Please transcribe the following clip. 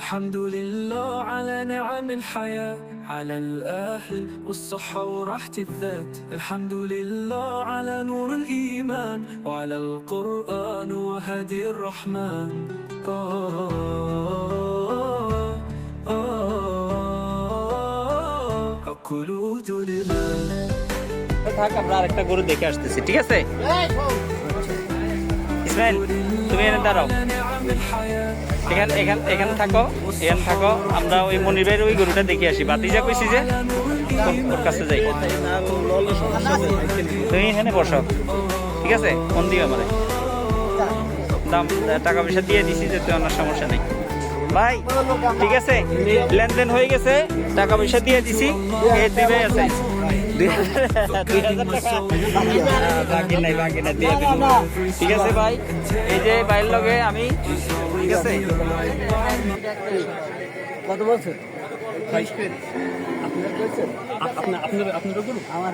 الحمد لله على نعم الحياة على الأهل والصحة وراحة الذات الحمد لله على نور الإيمان وعلى القرآن وهدي الرحمن آه آه القلوب لله থাক আমরা আরেকটা গরু দেখে আসতেছি ঠিক আছে ইসমাইল তুমি এখানে দাঁড়াও نعم الحياة এখানে, এখান, এখানে থাকো এখানে থাকো। আমরা ওই ভাইয়ের ওই গরুটা দেখে আসি। বাতিজা কইছি যে ওর- কাছে যাই। তুমি এখানে বসো। ঠিক আছে? আমারে। দাম টাকা পয়সা দিয়ে দিছি যে তুই আমার সমস্যা নেই। ভাই, ঠিক আছে? লেনদেন হয়ে গেছে। টাকা পয়সা দিয়ে দিছি। দুই ভাই আছে। বাকি নাই বাকি নাই দিয়ে ঠিক আছে ভাই এই যে বাইর লগে আমি ঠিক আছে? কত বলছেন? আপনার আপনার আপনার আমার